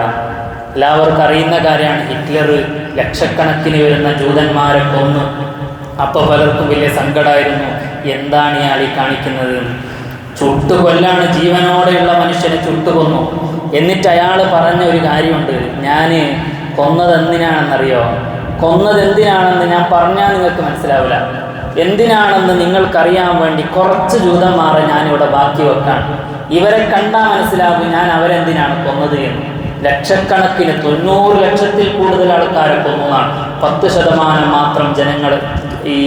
എല്ലാവർക്കും അറിയുന്ന കാര്യമാണ് ഹിറ്റ്ലർ ലക്ഷക്കണക്കിന് വരുന്ന ജൂതന്മാരെ കൊന്നു. അപ്പോൾ പലർക്കും വലിയ സങ്കടമായിരുന്നു എന്താണ് ഇയാൾ ഈ കാണിക്കുന്നത്? ചുട്ടുകൊല്ലാണ് ജീവനോടെയുള്ള മനുഷ്യനെ ചുട്ടുകൊന്നു. എന്നിട്ട് അയാൾ പറഞ്ഞ ഒരു കാര്യമുണ്ട്. ഞാൻ കൊന്നത് എന്തിനാണെന്നറിയോ? കൊന്നത് എന്തിനാണെന്ന് ഞാൻ പറഞ്ഞാൽ നിങ്ങൾക്ക് മനസ്സിലാവില്ല. എന്തിനാണെന്ന് നിങ്ങൾക്കറിയാൻ വേണ്ടി കുറച്ച് ജൂതന്മാരെ ഞാനിവിടെ ബാക്കി വെക്കാൻ ഇവരെ കണ്ടാൽ മനസ്സിലാകും ഞാൻ അവരെന്തിനാണ് കൊന്നത് എന്ന്. ലക്ഷക്കണക്കിന് തൊണ്ണൂറ് ലക്ഷത്തിൽ കൂടുതൽ ആൾക്കാരെ കൊന്നതാണ് പത്ത് ശതമാനം മാത്രം ജനങ്ങൾ ഈ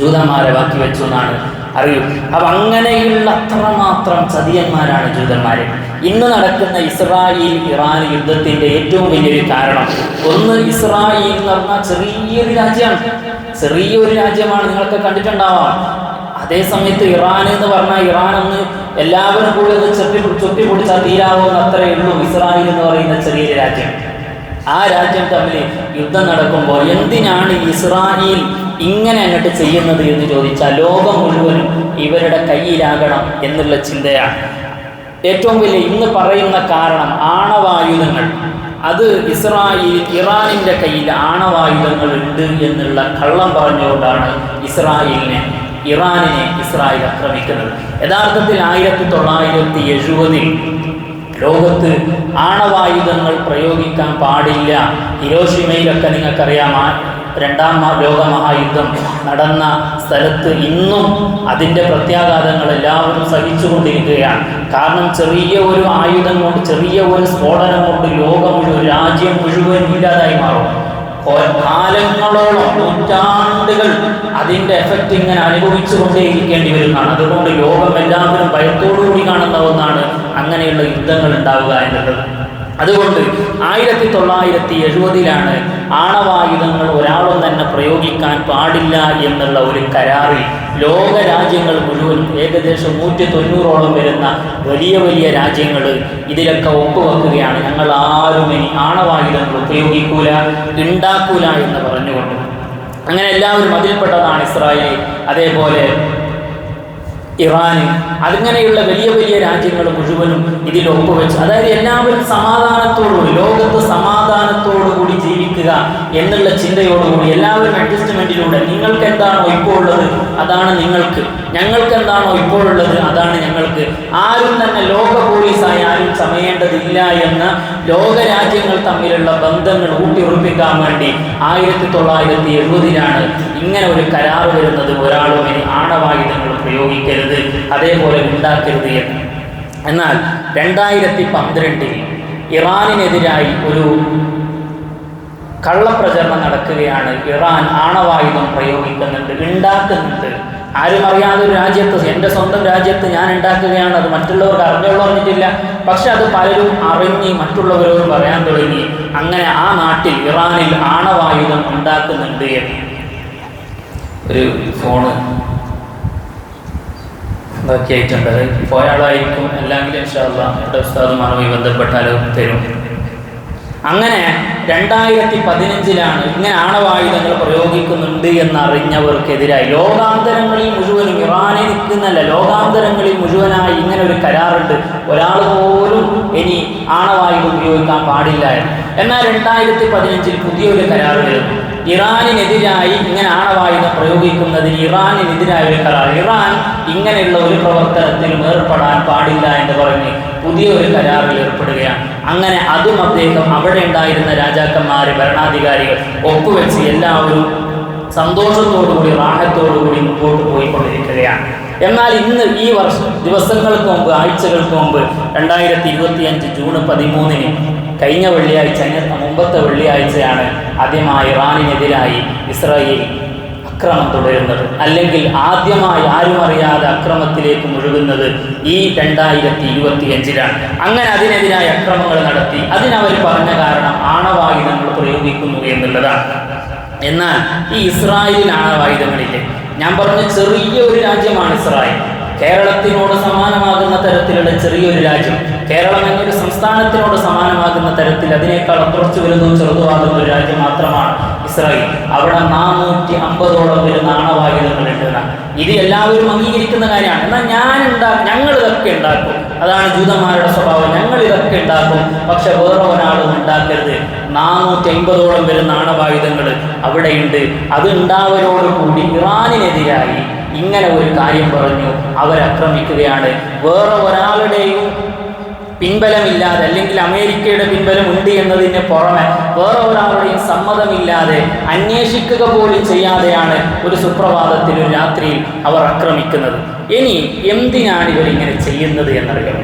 ജൂതന്മാരെ ബാക്കി വെച്ചു എന്നാണ് അറിയൂ. അപ്പം അങ്ങനെയുള്ള അത്രമാത്രം ചതിയന്മാരാണ് ജൂതന്മാര്. ഇന്ന് നടക്കുന്ന ഇസ്രായേൽ ഇറാൻ യുദ്ധത്തിന്റെ ഏറ്റവും വലിയൊരു കാരണം ഒന്ന് ഇസ്രായേൽ എന്ന് പറഞ്ഞാൽ ചെറിയൊരു രാജ്യമാണ്. ചെറിയൊരു രാജ്യമാണ് നിങ്ങളൊക്കെ കണ്ടിട്ടുണ്ടാവാം. അതേ സമയത്ത് ഇറാൻ എന്ന് പറഞ്ഞാൽ ഇറാൻ ഒന്ന് എല്ലാവരും കൂടി ഒന്ന് ചൊട്ടി ചൊട്ടി പൊടിച്ചാൽ തീരാവുന്ന അത്രയേ ഉള്ളൂ. ഇസ്രായേൽ എന്ന് പറയുന്ന ചെറിയ രാജ്യം. ആ രാജ്യം തമ്മിൽ യുദ്ധം നടക്കുമ്പോൾ എന്തിനാണ് ഇസ്രായേൽ ഇങ്ങനെ അങ്ങോട്ട് ചെയ്യുന്നത് എന്ന് ചോദിച്ചാൽ ലോകം മുഴുവനും ഇവരുടെ കയ്യിലാകണം എന്നുള്ള ചിന്തയാണ്. ഏറ്റവും വലിയ ഇന്ന് പറയുന്ന കാരണം ആണവായുധങ്ങൾ. അത് ഇസ്രായേൽ ഇറാനിന്റെ കയ്യിൽ ആണവായുധങ്ങൾ ഉണ്ട് എന്നുള്ള കള്ളം പറഞ്ഞുകൊണ്ടാണ് ഇസ്രായേലിനെ ഇറാനിനെ ഇസ്രായേൽ ആക്രമിക്കുന്നത്. യഥാർത്ഥത്തിൽ ആയിരത്തി തൊള്ളായിരത്തി എഴുപതിൽ ലോകത്ത് ആണവായുധങ്ങൾ പ്രയോഗിക്കാൻ പാടില്ല. ഹിരോഷിമയിലൊക്കെ നിങ്ങൾക്കറിയാം രണ്ടാം മഹാ- ലോകമഹായുദ്ധം നടന്ന സ്ഥലത്ത് ഇന്നും അതിന്റെ പ്രത്യാഘാതങ്ങൾ എല്ലാവരും സഹിച്ചുകൊണ്ടിരിക്കുകയാണ്. കാരണം ചെറിയ ഒരു ആയുധം കൊണ്ട് ചെറിയ ഒരു സ്ഫോടനം കൊണ്ട് ലോകം മുഴുവൻ രാജ്യം മുഴുവൻ ഇല്ലാതായി മാറും. കാലങ്ങളോളം നൂറ്റാണ്ടുകൾ അതിന്റെ എഫക്റ്റ് ഇങ്ങനെ അനുഭവിച്ചു കൊണ്ടേയിരിക്കേണ്ടി വരുന്നതാണ്. അതുകൊണ്ട് ലോകം എല്ലാവരും ഭയത്തോടുകൂടി കാണുന്ന ഒന്നാണ് അങ്ങനെയുള്ള യുദ്ധങ്ങൾ ഉണ്ടാവുക എന്നുള്ളത്. അതുകൊണ്ട് ആയിരത്തി തൊള്ളായിരത്തി എഴുപതിലാണ് ആണവായുധങ്ങൾ ഒരാളും തന്നെ പ്രയോഗിക്കാൻ പാടില്ല എന്നുള്ള ഒരു കരാറിൽ ലോക രാജ്യങ്ങൾ മുഴുവൻ ഏകദേശം നൂറ്റി തൊണ്ണൂറോളം വരുന്ന വലിയ വലിയ രാജ്യങ്ങൾ ഇതിലൊക്കെ ഒപ്പുവെക്കുകയാണ്. ഞങ്ങൾ ആരും ഇനി ആണവായുധങ്ങൾ ഉപയോഗിക്കൂല ഉണ്ടാക്കൂല എന്ന് പറഞ്ഞുകൊണ്ട്. അങ്ങനെ എല്ലാവരും അതിൽപ്പെട്ടതാണ് ഇസ്രായേൽ. അതേപോലെ ഇറാൻ അങ്ങനെയുള്ള വലിയ വലിയ രാജ്യങ്ങൾ മുഴുവനും ഇതിൽ ഒപ്പുവെച്ച്. അതായത് എല്ലാവരും സമാധാനത്തോടുകൂടി ലോകത്ത് സമാധാനത്തോടുകൂടി ജീവിക്കുക എന്നുള്ള ചിന്തയോടുകൂടി എല്ലാവരും അഡ്ജസ്റ്റ്മെന്റിലൂടെ നിങ്ങൾക്ക് എന്താണോ ഇപ്പോൾ ഉള്ളത് അതാണ് നിങ്ങൾക്ക്. ഞങ്ങൾക്ക് എന്താണോ ഇപ്പോൾ ഉള്ളത് അതാണ് ഞങ്ങൾക്ക്. ആരും തന്നെ ലോക പോലീസായി ആരും ചമയേണ്ടതില്ല എന്ന ലോക രാജ്യങ്ങൾ തമ്മിലുള്ള ബന്ധങ്ങൾ ഊട്ടിയുറപ്പിക്കാൻ വേണ്ടി ആയിരത്തി തൊള്ളായിരത്തി എഴുപതിലാണ് ഇങ്ങനെ ഒരു കരാർ വരുന്നത് ഒരാളും ആണവായുധങ്ങൾ പ്രയോഗിക്കരുത് അതേപോലെ ഉണ്ടാക്കരുത് എന്ന്. എന്നാൽ രണ്ടായിരത്തി പന്ത്രണ്ടിൽ ഇറാനിനെതിരായി ഒരു കള്ളപ്രചരണം നടക്കുകയാണ് ഇറാൻ ആണവായുധം പ്രയോഗിക്കുന്നുണ്ട് ഉണ്ടാക്കുന്നുണ്ട്. ആരും അറിയാതെ ഒരു രാജ്യത്ത് എന്റെ സ്വന്തം രാജ്യത്ത് ഞാൻ ഉണ്ടാക്കുകയാണ് അത് മറ്റുള്ളവർക്ക് അറിഞ്ഞുള്ള പക്ഷെ അത് പലരും അറിഞ്ഞ് മറ്റുള്ളവരോട് പറയാൻ തുടങ്ങി അങ്ങനെ ആ നാട്ടിൽ ഇറാനിൽ ആണവായുധം ഉണ്ടാക്കുന്നുണ്ട് എന്ന്. ഒരു ഫോണ് ഇതൊക്കെയായിട്ടുണ്ട് അത് പോയ ആളായിരിക്കും. അല്ലെങ്കിൽ ഇൻഷാല്ല എന്റെ ഉസ്താദുമാരുമായി ബന്ധപ്പെട്ടാലും തരും. അങ്ങനെ രണ്ടായിരത്തി പതിനഞ്ചിലാണ് ഇങ്ങനെ ആണവായുധങ്ങൾ പ്രയോഗിക്കുന്നുണ്ട് എന്നറിഞ്ഞവർക്കെതിരായി ലോകാന്തരങ്ങളിൽ മുഴുവനും ഇറാനെ നിൽക്കുന്നല്ല ലോകാന്തരങ്ങളിൽ മുഴുവനായി ഇങ്ങനെ ഒരു കരാറുണ്ട്. ഒരാൾ പോലും ഇനി ആണവായുധം ഉപയോഗിക്കാൻ പാടില്ല എന്ന്. എന്നാൽ രണ്ടായിരത്തി പതിനഞ്ചിൽ പുതിയൊരു വരുന്നു. ഇറാനിനെതിരായി ഇങ്ങനെ ആണവായുധം പ്രയോഗിക്കുന്നതിന് ഇറാനിനെതിരായ ഒരു കരാർ. ഇറാൻ ഇങ്ങനെയുള്ള ഒരു പ്രവർത്തനത്തിലും ഏർപ്പെടാൻ പാടില്ല എന്ന് പറഞ്ഞ് പുതിയൊരു കരാറിൽ ഏർപ്പെടുകയാണ്. അങ്ങനെ അതും അദ്ദേഹം അവിടെ ഉണ്ടായിരുന്ന രാജാക്കന്മാർ ഭരണാധികാരികൾ ഒപ്പുവെച്ച് എല്ലാവരും സന്തോഷത്തോടുകൂടി റാഹത്തോടുകൂടി മുമ്പോട്ട് പോയിക്കൊണ്ടിരിക്കുകയാണ്. എന്നാൽ ഇന്ന് ഈ വർഷം ദിവസങ്ങൾക്ക് മുമ്പ് ആഴ്ചകൾക്ക് മുമ്പ് രണ്ടായിരത്തി ഇരുപത്തിയഞ്ച് ജൂൺ പതിമൂന്നിന് കഴിഞ്ഞ വെള്ളിയാഴ്ച മുമ്പത്തെ വെള്ളിയാഴ്ചയാണ് ആദ്യമായി ഇറാനിനെതിരായി ഇസ്രായേൽ അക്രമം തുടരുന്നത്. അല്ലെങ്കിൽ ആദ്യമായി ആരും അറിയാതെ അക്രമത്തിലേക്ക് മുഴുകുന്നത് ഈ രണ്ടായിരത്തി ഇരുപത്തി അഞ്ചിലാണ് അങ്ങനെ അതിനെതിരായ അക്രമങ്ങൾ നടത്തി അതിനവർ പറഞ്ഞ കാരണം ആണവായുധങ്ങൾ പ്രയോഗിക്കുന്നു എന്നുള്ളതാണ്. എന്നാൽ ഈ ഇസ്രായേലിൽ ആണവായുധങ്ങളില്ലേ? ഞാൻ പറഞ്ഞ ചെറിയ ഒരു രാജ്യമാണ് ഇസ്രായേൽ. കേരളത്തിനോട് സമാനമാകുന്ന തരത്തിലുള്ള ചെറിയൊരു രാജ്യം. കേരളം എന്നൊരു സംസ്ഥാനത്തിനോട് സമാനമാകുന്ന തരത്തിൽ അതിനേക്കാൾ കുറച്ച് വലുതും ചെറുതുമാകുന്ന ഒരു രാജ്യം മാത്രമാണ് ഇസ്രായേൽ. അവിടെ നാനൂറ്റി അമ്പതോളം വരുന്ന ആണവായുധങ്ങളുണ്ട് ഇത് എല്ലാവരും അംഗീകരിക്കുന്ന കാര്യമാണ്. എന്നാൽ ഞാൻ ഉണ്ടാ ഞങ്ങൾ ഇതൊക്കെ ഉണ്ടാക്കും. അതാണ് ജൂതന്മാരുടെ സ്വഭാവം. ഞങ്ങൾ ഇതൊക്കെ ഉണ്ടാക്കും. പക്ഷെ വേറെ ഒരാളും ഉണ്ടാക്കരുത്. നാനൂറ്റി അമ്പതോളം വരുന്ന ആണവായുധങ്ങൾ അവിടെയുണ്ട് അത് ഉണ്ടാവരോടുകൂടി ഇറാനിനെതിരായി ഇങ്ങനെ ഒരു കാര്യം പറഞ്ഞു. അവരാക്രമിക്കുകയാണ്. വേറെ ഒരാളുടെയും പിൻബലമില്ലാതെ അല്ലെങ്കിൽ അമേരിക്കയുടെ പിൻബലം ഉണ്ട് എന്നതിന് പുറമെ വേറെ ഒരാളുടെയും സമ്മതമില്ലാതെ അന്വേഷിക്കുക പോലും ചെയ്യാതെയാണ് ഒരു സുപ്രഭാതത്തിൽ ഒരു രാത്രിയിൽ അവർ ആക്രമിക്കുന്നത് ഇനി എന്തിനാണ് ഇവരിങ്ങനെ ചെയ്യുന്നത് എന്നറിയാം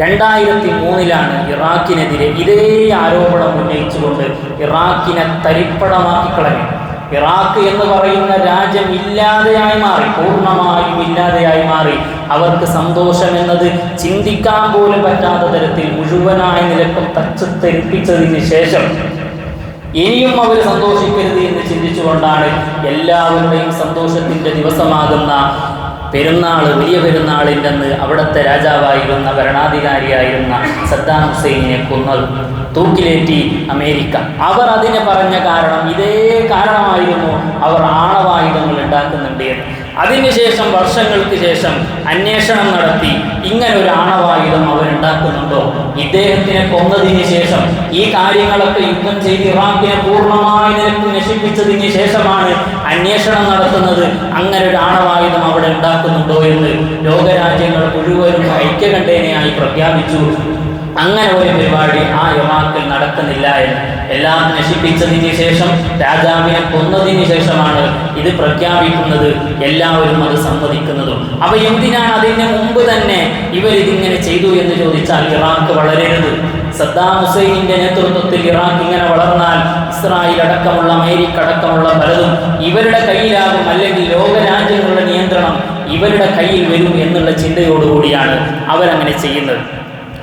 രണ്ടായിരത്തി മൂന്നിലാണ് ഇറാഖിനെതിരെ ഇതേ ആരോപണം ഉന്നയിച്ചുകൊണ്ട് ഇറാഖിനെ തരിപ്പടമാക്കി കളഞ്ഞു ഇറാഖ് എന്ന് പറയുന്ന രാജ്യം ഇല്ലാതെയായി മാറി പൂർണമായും ഇല്ലാതെയായി മാറി. അവർക്ക് സന്തോഷം എന്നത് ചിന്തിക്കാൻ പോലും പറ്റാത്ത തരത്തിൽ മുഴുവനായ നിലക്കും തച്ചു തെരിപ്പിച്ചതിന് ശേഷം ഇനിയും അവർ സന്തോഷിക്കരുത് എന്ന് ചിന്തിച്ചുകൊണ്ടാണ് എല്ലാവരുടെയും സന്തോഷത്തിന്റെ ദിവസമാകുന്ന പെരുന്നാൾ വലിയ പെരുന്നാളിന്റെ അന്ന് അവിടുത്തെ രാജാവായിരുന്ന ഭരണാധികാരിയായിരുന്ന സദ്ദാം ഹുസൈനെ കൊന്നത്. തൂക്കിലേറ്റി അമേരിക്ക. അവർ അതിന് പറഞ്ഞ കാരണം ഇതേ കാരണമായിരുന്നു അവർ ആണവായുധങ്ങൾ ഉണ്ടാക്കുന്നുണ്ട് എന്ന്. അതിനുശേഷം വർഷങ്ങൾക്ക് ശേഷം അന്വേഷണം നടത്തി ഇങ്ങനെ ഒരു ആണവായുധം അവരുണ്ടാക്കുന്നുണ്ടോ? ഇദ്ദേഹത്തിനെ കൊന്നതിന് ശേഷം ഈ കാര്യങ്ങളൊക്കെ യുദ്ധം ചെയ്ത് ഇറാഖിനെ പൂർണമായി നിരക്ക് നശിപ്പിച്ചതിന് ശേഷമാണ് അന്വേഷണം നടത്തുന്നത്. അങ്ങനെ ഒരു ആണവായുധം അവിടെ ഉണ്ടാക്കുന്നുണ്ടോ എന്ന് ലോകരാജ്യങ്ങൾ മുഴുവനും ഐക്യകണ്ഠേനയായി പ്രഖ്യാപിച്ചു. അങ്ങനെ ഒരു പരിപാടി ആ യുവാക്കൾ നടക്കുന്നില്ല എന്ന് എല്ലാം നശിപ്പിച്ചതിന് ശേഷം രാജാവിനെ കൊന്നതിന് ശേഷമാണ് ഇത് പ്രഖ്യാപിക്കുന്നത്. എല്ലാവരും അത് സമ്മതിക്കുന്നതും. അപ്പൊ എന്തിനാണ് അതിന് മുമ്പ് തന്നെ ഇവർ ഇതിങ്ങനെ ചെയ്തു എന്ന് ചോദിച്ചാൽ ഇറാഖ് വളരരുത്. സദ്ദാം ഹുസൈനിന്റെ നേതൃത്വത്തിൽ ഇറാഖ് ഇങ്ങനെ വളർന്നാൽ ഇസ്രായേൽ അടക്കമുള്ള അമേരിക്ക അടക്കമുള്ള പലതും ഇവരുടെ കയ്യിലാകും അല്ലെങ്കിൽ ലോകരാജ്യങ്ങളുടെ നിയന്ത്രണം ഇവരുടെ കയ്യിൽ വരും എന്നുള്ള ചിന്തയോടുകൂടിയാണ് അവരങ്ങനെ ചെയ്യുന്നത്.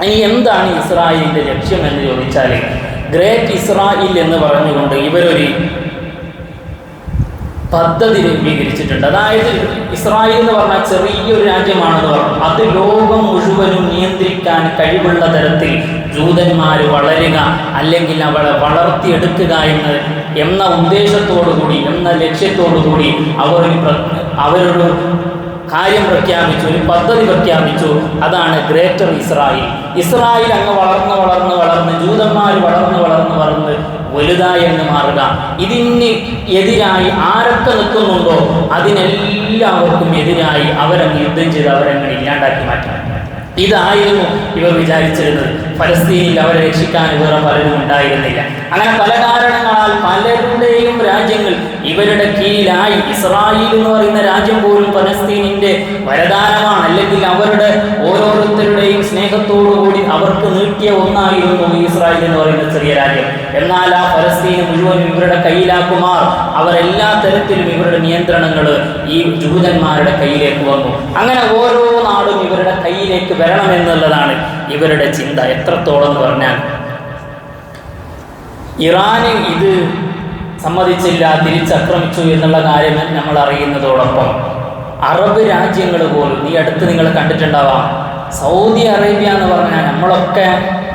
ഇനി എന്താണ് ഇസ്രായേലിന്റെ ലക്ഷ്യം എന്ന് ചോദിച്ചാൽ ഗ്രേറ്റ് ഇസ്രായേൽ എന്ന് പറഞ്ഞുകൊണ്ട് ഇവരൊരു പദ്ധതി രൂപീകരിച്ചിട്ടുണ്ട്. അതായത് ഇസ്രായേൽ എന്ന് പറഞ്ഞാൽ ചെറിയൊരു രാജ്യമാണെന്ന് പറഞ്ഞു. അത് ലോകം മുഴുവനും നിയന്ത്രിക്കാൻ കഴിവുള്ള തരത്തിൽ ജൂതന്മാർ വളരുക അല്ലെങ്കിൽ അവളെ വളർത്തിയെടുക്കുക എന്ന് എന്ന ഉദ്ദേശത്തോടു കൂടി എന്ന ലക്ഷ്യത്തോടു കൂടി അവർ അവരൊരു കാര്യം പ്രഖ്യാപിച്ചു ഒരു പദ്ധതി പ്രഖ്യാപിച്ചു. അതാണ് ഗ്രേറ്റർ ഇസ്രായേൽ. ഇസ്രായേൽ അങ്ങ് വളർന്ന് വളർന്ന് വളർന്ന് ജൂതന്മാർ വളർന്ന് വളർന്ന് വളർന്ന് വലുതായി എന്ന് മാറുക. ഇതിന് എതിരായി ആരൊക്കെ നിൽക്കുന്നുണ്ടോ അതിനെല്ലാവർക്കും എതിരായി അവരങ്ങ് യുദ്ധം ചെയ്ത് അവരങ്ങനെ ഇല്ലാണ്ടാക്കി മാറ്റണം ഇതായിരുന്നു ഇവർ വിചാരിച്ചിരുന്നത്. ഫലസ്തീനിൽ അവരെ രക്ഷിക്കാൻ വേറെ പലരും ഉണ്ടായിരുന്നില്ല. അങ്ങനെ പല കാരണങ്ങളാൽ പലരുടെയും രാജ്യങ്ങൾ ഇവരുടെ കീഴിലായി. ഇസ്രായേൽ എന്ന് പറയുന്ന രാജ്യം പോലും ഫലസ്തീനിന്റെ വരദാനമാണ്. അല്ലെങ്കിൽ അവരുടെ ഓരോരുത്തരുടെയും സ്നേഹത്തോടുകൂടി അവർക്ക് നീട്ടിയ ഒന്നായിരുന്നു ഇസ്രായേൽ എന്ന് പറയുന്ന ചെറിയ രാജ്യം. എന്നാൽ ആ ഫലസ്തീന് മുഴുവൻ ഇവരുടെ കയ്യിലാക്കുമാർ അവരെല്ലാ തരത്തിലും ഇവരുടെ നിയന്ത്രണങ്ങൾ ഈ ജൂതന്മാരുടെ കയ്യിലേക്ക് വന്നു. അങ്ങനെ ഓരോ നാടും ഇവരുടെ കയ്യിലേക്ക് വരണമെന്നുള്ളതാണ് ഇവരുടെ ചിന്ത. എത്രത്തോളം എന്ന് പറഞ്ഞാൽ ഇറാന് ഇത് സമ്മതിച്ചില്ല തിരിച്ചാക്രമിച്ചു എന്നുള്ള കാര്യം നമ്മൾ അറിയുന്നതോടൊപ്പം അറബ് രാജ്യങ്ങൾ പോലും നീ അടുത്ത് നിങ്ങൾ കണ്ടിട്ടുണ്ടാവാം സൗദി അറേബ്യ എന്ന് പറഞ്ഞാൽ നമ്മളൊക്കെ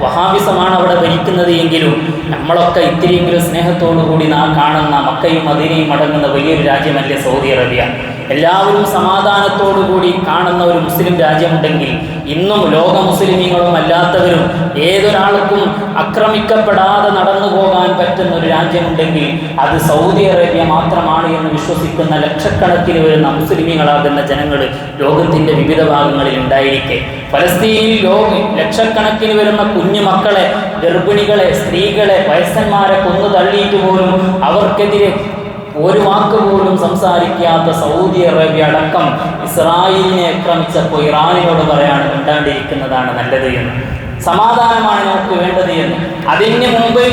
വഹാബിസമാണ് അവിടെ ഭരിക്കുന്നത് എങ്കിലും നമ്മളൊക്കെ ഇത്തിരിയെങ്കിലും സ്നേഹത്തോടു കൂടി നാം കാണുന്ന മക്കയും മദീനയും അടങ്ങുന്ന വലിയൊരു രാജ്യമല്ലേ സൗദി അറേബ്യ. എല്ലാവരും സമാധാനത്തോടു കൂടി കാണുന്ന ഒരു മുസ്ലിം രാജ്യമുണ്ടെങ്കിൽ ഇന്നും ലോക മുസ്ലിമീങ്ങളും അല്ലാത്തവരും ഏതൊരാൾക്കും ആക്രമിക്കപ്പെടാതെ നടന്നു പോകാൻ പറ്റുന്ന ഒരു രാജ്യമുണ്ടെങ്കിൽ അത് സൗദി അറേബ്യ മാത്രമാണ് എന്ന് വിശ്വസിക്കുന്ന ലക്ഷക്കണക്കിന് വരുന്ന മുസ്ലിമീങ്ങളാകുന്ന ജനങ്ങൾ ലോകത്തിന്റെ വിവിധ ഭാഗങ്ങളിൽ ഉണ്ടായിരിക്കെ. ഫലസ്തീനിൽ ലോക ലക്ഷക്കണക്കിന് വരുന്ന കുഞ്ഞു മക്കളെ ഗർഭിണികളെ സ്ത്രീകളെ വയസ്സന്മാരെ കൊന്നു തള്ളിയിട്ട് പോലും അവർക്കെതിരെ ഒരു വാക്ക് പോലും സംസാരിക്കാത്ത സൗദി അറേബ്യ അടക്കം ഇസ്രായേലിനെ ആക്രമിച്ചപ്പോൾ ഇറാനിനോട് പറയാണ് മിണ്ടാണ്ടിരിക്കുന്നതാണ് നല്ലത് എന്ന്. സമാധാനമാണ് നമുക്ക് വേണ്ടത് എന്ന്. അതിന് മുമ്പ്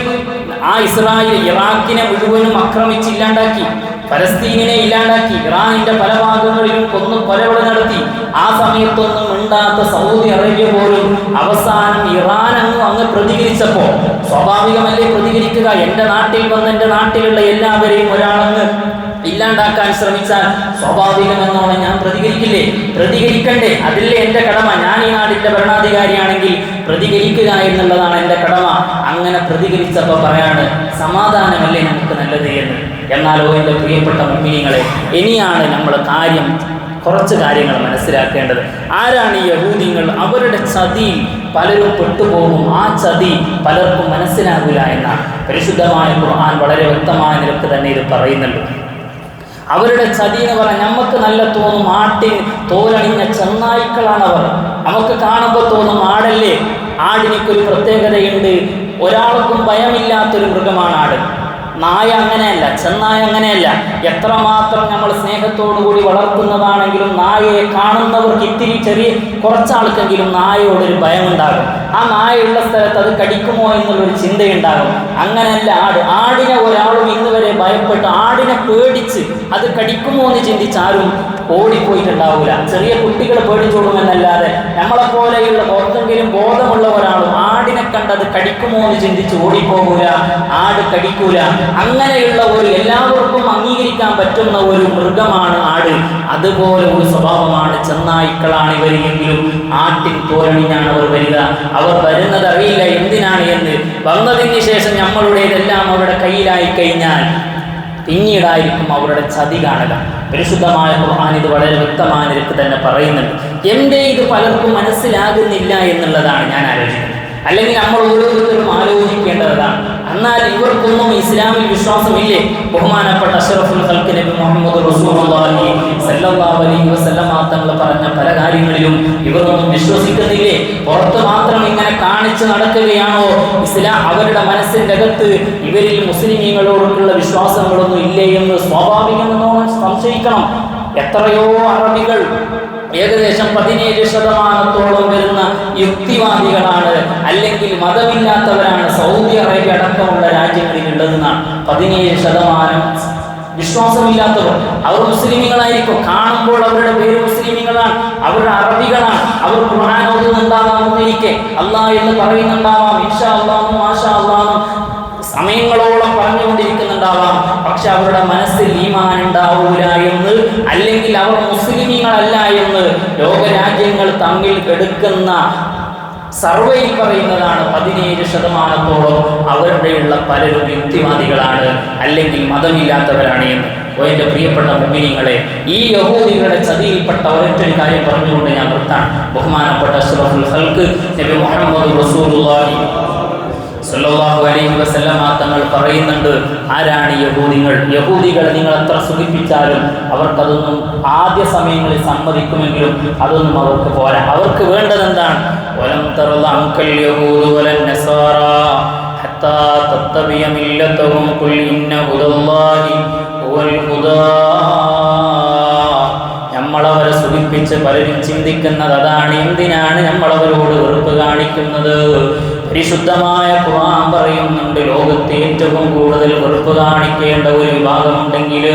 ആ ഇസ്രായേൽ ഇറാഖിനെ മുഴുവനും ആക്രമിച്ച് ഇല്ലാണ്ടാക്കി. ഫലസ്തീനിനെ ഇല്ലാണ്ടാക്കി ഇറാനിന്റെ പല ഭാഗങ്ങളിലും കൊന്നു കൊലവിളി നടത്തി ആ സമയത്തൊന്നും മിണ്ടാത്ത സൗദി അറേബ്യ പോലും അവസാനം ഇറാൻ അങ്ങ് അങ്ങ് പ്രതികരിച്ചപ്പോ സ്വാഭാവികമല്ലേ പ്രതികരിക്കുക? എന്റെ നാട്ടിൽ വന്ന് എന്റെ നാട്ടിലുള്ള എല്ലാവരെയും ഒരാളങ്ങ് ഇല്ലാണ്ടാക്കാൻ ശ്രമിച്ചാൽ സ്വാഭാവികമെന്നോണം ഞാൻ പ്രതികരിക്കില്ലേ? പ്രതികരിക്കണ്ടേ? അതില്ലേ എന്റെ കടമ? ഞാൻ ഈ നാടിന്റെ ഭരണാധികാരിയാണെങ്കിൽ പ്രതികരിക്കുക എന്നുള്ളതാണ് എന്റെ കടമ. അങ്ങനെ പ്രതികരിച്ചപ്പോൾ പറയാണ് സമാധാനമല്ലേ നമുക്ക് നല്ലത്? എന്ന്. എന്നാലോ എന്റെ പ്രിയപ്പെട്ട മുമ്പിനിങ്ങളെ ഇനിയാണ് നമ്മൾ കാര്യം കുറച്ച് കാര്യങ്ങൾ മനസ്സിലാക്കേണ്ടത്. ആരാണ് ഈ യഹൂദികൾ അവരുടെ ചതി പലരും പെട്ടുപോകും. ആ ചതി പലർക്കും മനസ്സിലാകില്ല എന്നാണ്. പരിശുദ്ധമായ ഖുർആൻ വളരെ വ്യക്തമായ നിരക്ക് തന്നെ ഇത് പറയുന്നുണ്ട്. അവരുടെ ചതി എന്ന് പറഞ്ഞാൽ നമുക്ക് നല്ല തോന്നും ആട്ടിൻ തോലണിഞ്ഞ ചെന്നായ്ക്കളാണ് അവർ. നമുക്ക് കാണുമ്പോൾ തോന്നും ആടല്ലേ? ആടിനൊക്കൊരു പ്രത്യേകതയുണ്ട്. ഒരാൾക്കും ഭയമില്ലാത്തൊരു മൃഗമാണ് ആട്. നായ അങ്ങനെയല്ല ചെന്നായ അങ്ങനെയല്ല. എത്രമാത്രം നമ്മൾ സ്നേഹത്തോടുകൂടി വളർത്തുന്നതാണെങ്കിലും നായയെ കാണുന്നവർക്ക് ഇത്തിരി ചെറിയ കുറച്ചാൾക്കെങ്കിലും നായയോടൊരു ഭയമുണ്ടാകും. ആ നായയുള്ള സ്ഥലത്ത് അത് കടിക്കുമോ എന്നുള്ളൊരു ചിന്തയുണ്ടാകും. അങ്ങനെയല്ല ആട് ആടിനെ ഒരാളും ഇന്ന് വരെ ഭയപ്പെട്ട് ആടിനെ പേടിച്ച് അത് കടിക്കുമോ എന്ന് ചിന്തിച്ച് ആരും ഓടിപ്പോയിട്ടുണ്ടാവില്ല ചെറിയ കുട്ടികൾ പേടിച്ചോളുമെന്നല്ലാതെ നമ്മളെ പോലെയുള്ള എന്തെങ്കിലും ബോധമുള്ള ഒരാളും ആടിനെ കണ്ടത് കടിക്കുമോ എന്ന് ചിന്തിച്ച് ഓടിപ്പോകൂല ആട് കടിക്കൂല. അങ്ങനെയുള്ള ഒരു എല്ലാവർക്കും അംഗീകരിക്കാൻ പറ്റുന്ന ഒരു മൃഗമാണ് ആട്. അതുപോലെ ഒരു സ്വഭാവമാണ് ചെന്നായ്ക്കളാണ് ഇവരെങ്കിലും ആട്ടിൻ തോരണിഞ്ഞാണ് അവർ വരിക. അവർ വരുന്നത് അറിയില്ല എന്തിനാണ് എന്ന്. വന്നതിന് ശേഷം നമ്മളുടേതെല്ലാം അവരുടെ കയ്യിലായി കഴിഞ്ഞാൽ പിന്നീടായിരിക്കും അവരുടെ ചതി കാണുക. പരിശുദ്ധമായ ഖുർആൻ ഇത് വളരെ വ്യക്തമായ നിരക്ക് തന്നെ പറയുന്നുണ്ട്. എന്തേ ഇത് പലർക്കും മനസ്സിലാകുന്നില്ല എന്നുള്ളതാണ് ഞാൻ ആലോചിക്കുന്നത്. അല്ലെങ്കിൽ നമ്മൾ ഓരോരുത്തരും ആലോചിക്കേണ്ടതാണ്. എന്നാൽ ഇവർക്കൊന്നും ഇസ്ലാമിൽ വിശ്വാസമില്ലേ? ബഹുമാനപ്പെട്ട അഷറഫുൽ ഹൽക്ക് നബി മുഹമ്മദ് റസൂലുള്ളാഹി സല്ലല്ലാഹു അലൈഹി വസല്ലമ തങ്ങൾ പറഞ്ഞ പല കാര്യങ്ങളിലും ഇവരൊന്നും വിശ്വസിക്കുന്നില്ലേ? പുറത്ത് മാത്രം ഇങ്ങനെ കാണിച്ചു നടക്കുകയാണോ? ഇസ്ലാം അവരുടെ മനസ്സിന്റെ അകത്ത് ഇവരിൽ മുസ്ലിമീങ്ങളോടുള്ള വിശ്വാസങ്ങളൊന്നും ഇല്ലേ എന്ന് സ്വാഭാവികമെന്നോ സംശയിക്കണം. എത്രയോ അറബികൾ ഏകദേശം പതിനേഴ് ശതമാനത്തോളം വരുന്ന യുക്തിവാദികളാണ് അല്ലെങ്കിൽ മതമില്ലാത്തവരാണ് സൗദി അറേബ്യ അടക്കമുള്ള രാജ്യങ്ങളിൽ ഉള്ളതെന്നാണ് പതിനേഴ് ശതമാനം വിശ്വാസമില്ലാത്തവർ. അവർ മുസ്ലിമുകളായിരിക്കും. കാണുമ്പോൾ അവരുടെ പേര് മുസ്ലിമുകളാണ്. അവരുടെ അറബികളാണ്. അവർ ഖുർആൻ ഓതുന്നുണ്ടാകാമെന്നിരിക്കെ അള്ളാഹ് എന്ന് പറയുന്നുണ്ടാവാം. ഇൻഷാ അള്ളാഹും മാഷാ അള്ളാഹും സമയങ്ങളോളം പറഞ്ഞുകൊണ്ടിരിക്കുന്നുണ്ടാവാം പക്ഷെ അവരുടെ മനസ്സിൽ ഈമാൻ ഉണ്ടാവൂല എന്ന് അല്ലെങ്കിൽ അവർ മുസ്ലിമീങ്ങളല്ല എന്ന് ലോകരാജ്യങ്ങൾ തമ്മിൽ എടുക്കുന്ന സർവേയിൽ പറയുന്നതാണ് പതിനേഴ് ശതമാനത്തോളം അവരുടെയുള്ള പലരും യുക്തിവാദികളാണ് അല്ലെങ്കിൽ മതമില്ലാത്തവരാണ് എന്ന്. എന്റെ പ്രിയപ്പെട്ട മുമ്പിനിങ്ങളെ ഈ യഹൂദികളുടെ ചതിയിൽപ്പെട്ട ഒരൊറ്റൊരു കാര്യം പറഞ്ഞുകൊണ്ട് ഞാൻ നിർത്താൻ ബഹുമാനപ്പെട്ട അഷ്റഫുൽ ഹൽക്ക് നബി മുഹമ്മദ് റസൂലുള്ളാഹി സല്ലല്ലാഹു അലൈഹി വസല്ലമ തങ്ങൾ പറയുന്നുണ്ട് ആരാണ് യഹൂദികൾ? യഹൂദികൾ നിങ്ങൾ എത്ര സുഖിപ്പിച്ചാലും അവർക്കതൊന്നും ആദ്യ സമയങ്ങളിൽ സമ്മതിക്കുമെങ്കിലും അതൊന്നും അവർക്ക് പോരാ. അവർക്ക് വേണ്ടത് എന്താണ്? വലം തറുള്ള അങ്കൽ യഹൂദ് വലൻ നസാറ ഹത്താ തത്തബിയ മില്ലത്തഹും ഖുൽ ഇന്ന ഹുദല്ലാഹി ഹുവൽ ഹുദാ. നമ്മളവരെ സുഖിപ്പിച്ച് പലരും ചിന്തിക്കുന്നത് അതാണ്. എന്തിനാണ് നമ്മളവരോട് വെറുപ്പ് കാണിക്കുന്നത്? പരിശുദ്ധമായ ഖുർആൻ പറയുന്നുണ്ട്. ലോകത്തെ ഏറ്റവും കൂടുതൽ വെറുപ്പ് കാണിക്കേണ്ട ഒരു വിഭാഗമുണ്ടെങ്കിൽ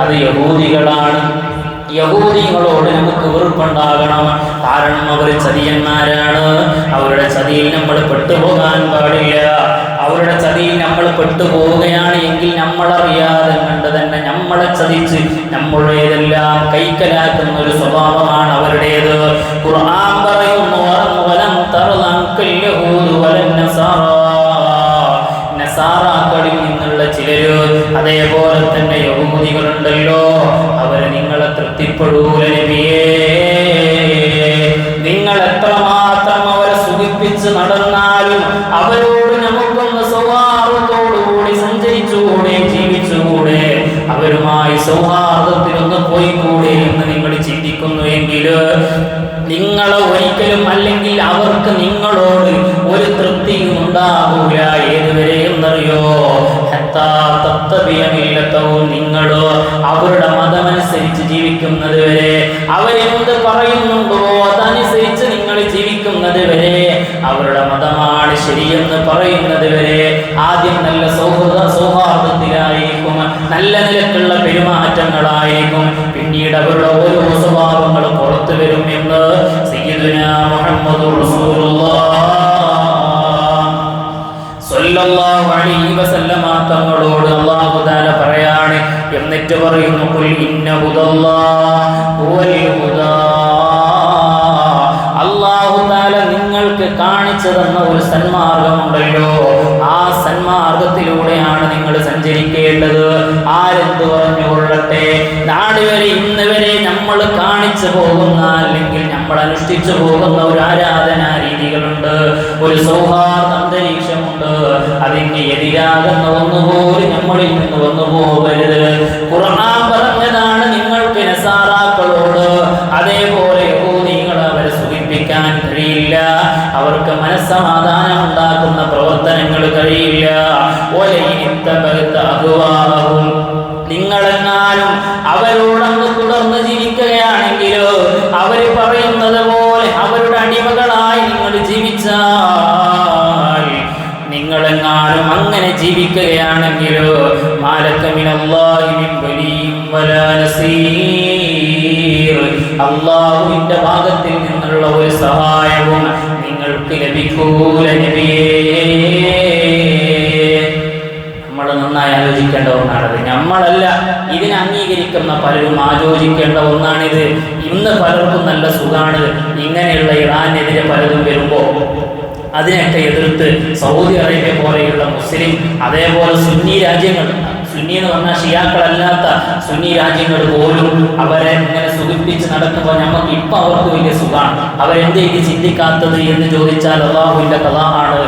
അത് യഹൂദികളാണ്. യഹൂദികളോട് നമുക്ക് വെറുപ്പുണ്ടാകണം. കാരണം അവർ ചതിയന്മാരാണ്. അവരുടെ ചതിയിൽ നമ്മൾ പെട്ടുപോകാൻ പാടില്ല. അവരുടെ ചതിയിൽ നമ്മൾ പെട്ടുപോവുകയാണ് എങ്കിൽ നമ്മളറിയാതെ കണ്ട് തന്നെ നമ്മളെ ചതിച്ച് നമ്മളുടേതെല്ലാം കൈക്കലാക്കുന്ന ഒരു സ്വഭാവമാണ് അവരുടേത്. ഖുർആൻ പറയുന്നു അതേപോലെ തന്നെ യഹൂദികളുണ്ടല്ലോ. അവർ നിങ്ങളെ തൃപ്തിപ്പെടൂല നബിയേ. നിങ്ങൾ എത്രമാത്രം അവരെ സുഖിപ്പിച്ച് നടന്നാലും അവരോട് നമുക്കൊന്ന് സൗഹാർദ്ദത്തോടുകൂടി സഞ്ചരിച്ചുകൂടെ ജീവിച്ചുകൂടെ അവരുമായി സൗഹാർദ്ദത്തിനൊന്ന് പോയി കൂടെ എന്ന് നിങ്ങൾ ചിന്തിക്കുന്നു എങ്കിൽ നിങ്ങളെ ഒരിക്കലും അല്ലെങ്കിൽ അവർക്ക് നിങ്ങളോട് ഒരു തൃപ്തിയും ഉണ്ടാകൂല ഏതുവരെ എന്നറിയോ? ഹത്താ തത്തബിയമില്ലത്തവും നിങ്ങളോ അവരുടെ മതമനുസരിച്ച് ജീവിക്കുന്നത് വരെ. അവരെന്ത് പറയുന്നുണ്ടോ അതനുസരിച്ച് നിങ്ങൾ ജീവിക്കുന്നത് വരെ. അവരുടെ മതമാണ് ശരിയെന്ന് പറയുന്നത് വരെ. ആദ്യം നല്ല സൗഹൃദ സൗഹാർദ്ദത്തിലായിരിക്കും നല്ല നിലക്കുള്ള പെരുമാറ്റങ്ങളായിരിക്കും. പിന്നീട് അവരുടെ ഓരോ സ്വഭാവങ്ങളും പുറത്തു വരും എന്ന് സ്വല്ലല്ലാഹു അലൈഹി തആല പറയാണ് എന്നിട്ട് പറയുന്നു അള്ളാഹു നിങ്ങൾക്ക് കാണിച്ചു തന്ന ഒരു സന്മാർഗമുണ്ടല്ലോ. സന്മാർഗത്തിലൂടെയാണ് നിങ്ങൾ സഞ്ചരിക്കേണ്ടത്. ആരെന്ത് പറഞ്ഞുകൊള്ളട്ടെ നാടുവരെ ഇന്ന് വരെ നമ്മൾ കാണിച്ചു പോകുന്ന അല്ലെങ്കിൽ നമ്മൾ അനുഷ്ഠിച്ചു പോകുന്ന ഒരു ആരാധനാ രീതികളുണ്ട്. ഒരു സൗഹാർദ്ദ അന്തരീക്ഷമുണ്ട്. അതിന് എതിരാകുന്ന ഒന്നുപോലും നമ്മളിൽ നിന്ന് വന്നു പോകരുത് അള്ളാഹുവിന്റെ ഭാഗത്തിൽ നിന്നുള്ള ഒരു സഹായവും നിങ്ങൾക്ക് ലഭിക്കൂല നമ്മൾ നന്നായി ആലോചിക്കേണ്ട ഒന്നാണത്. നമ്മളല്ല ഇതിനെ അംഗീകരിക്കുന്ന പലരും ആലോചിക്കേണ്ട ഒന്നാണിത്. ഇന്ന് പലർക്കും നല്ല സുഖാണ്. ഇങ്ങനെയുള്ള ഇറാനെതിരെ പലതും വരുമ്പോൾ അതിനൊക്കെ എതിർത്ത് സൗദി അറേബ്യ പോലെയുള്ള മുസ്ലിം അതേപോലെ സുന്നി രാജ്യങ്ങൾ സുന്നി എന്ന് പറഞ്ഞാൽ ഷിയാക്കളല്ലാത്ത സുന്നി രാജ്യങ്ങൾ പോലും അവരെ ഇങ്ങനെ സുഖിപ്പിച്ച് നടക്കുമ്പോൾ നമുക്ക് ഇപ്പം അവർക്ക് വലിയ സുഖമാണ്. അവരെന്ത് ഇത് ചിന്തിക്കാത്തത് എന്ന് ചോദിച്ചാൽ അള്ളാഹുവിന്റെ കഥാണ്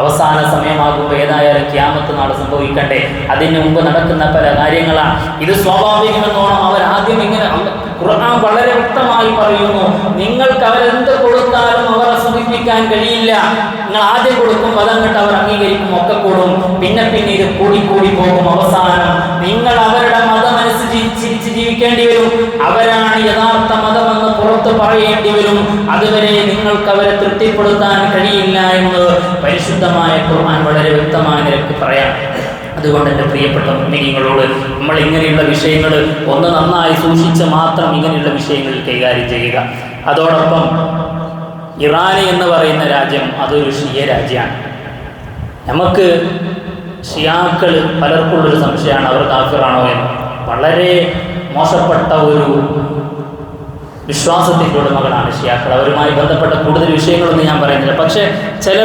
അവസാന സമയമാകുമ്പോൾ ഏതായാലും ക്യാമത്ത് നാൾ സംഭവിക്കട്ടെ. അതിന് മുമ്പ് നടക്കുന്ന പല കാര്യങ്ങളാണ്. ഇത് സ്വാഭാവികമെന്നോണം അവർ ആദ്യം ഇങ്ങനെ ഖുർആൻ വളരെ വ്യക്തമായി പറയുന്നു. നിങ്ങൾക്ക് അവരെന്ത് കൊടുത്താലും അവരെ സുഖിപ്പിക്കാൻ കഴിയില്ല. നിങ്ങൾ ആദ്യം കൊടുക്കും അതങ്ങട്ട് അവർ അംഗീകരിക്കും ഒക്കെ കൂടും. പിന്നെ പിന്നെ ഇത് കൂടി കൂടി പോകും അവസാനം. നിങ്ങൾ അവരുടെ മതമനുസരിച്ച് ജീവിക്കേണ്ടി വരും. അവരാണ് യഥാർത്ഥ മതമെന്ന് പുറത്ത് പറയേണ്ടി വരും. അതുവരെ നിങ്ങൾക്ക് അവരെ തൃപ്തിപ്പെടുത്താൻ കഴിയില്ല എന്ന് പരിശുദ്ധമായ ഖുർആൻ വളരെ വ്യക്തമായ നിരക്ക് പറയാം. അതുകൊണ്ട് എന്റെ പ്രിയപ്പെട്ട മുന്നിങ്ങളോട് നമ്മൾ ഇങ്ങനെയുള്ള വിഷയങ്ങൾ ഒന്ന് നന്നായി സൂക്ഷിച്ച് മാത്രം ഇങ്ങനെയുള്ള വിഷയങ്ങളിൽ കൈകാര്യം ചെയ്യുക. അതോടൊപ്പം ഇറാൻ എന്ന് പറയുന്ന രാജ്യം അതൊരു ഷിയ രാജ്യമാണ്. നമുക്ക് ഷിയാക്കൾ പലർക്കുള്ളൊരു സംശയമാണ് അവർ കാഫിറാണോ എന്ന്. വളരെ മോശപ്പെട്ട ഒരു വിശ്വാസത്തിന്റെ ഉടമകളാണ് ഷിയാക്കൾ. അവരുമായി ബന്ധപ്പെട്ട കൂടുതൽ വിഷയങ്ങളൊന്നും ഞാൻ പറയുന്നില്ല. പക്ഷേ ചില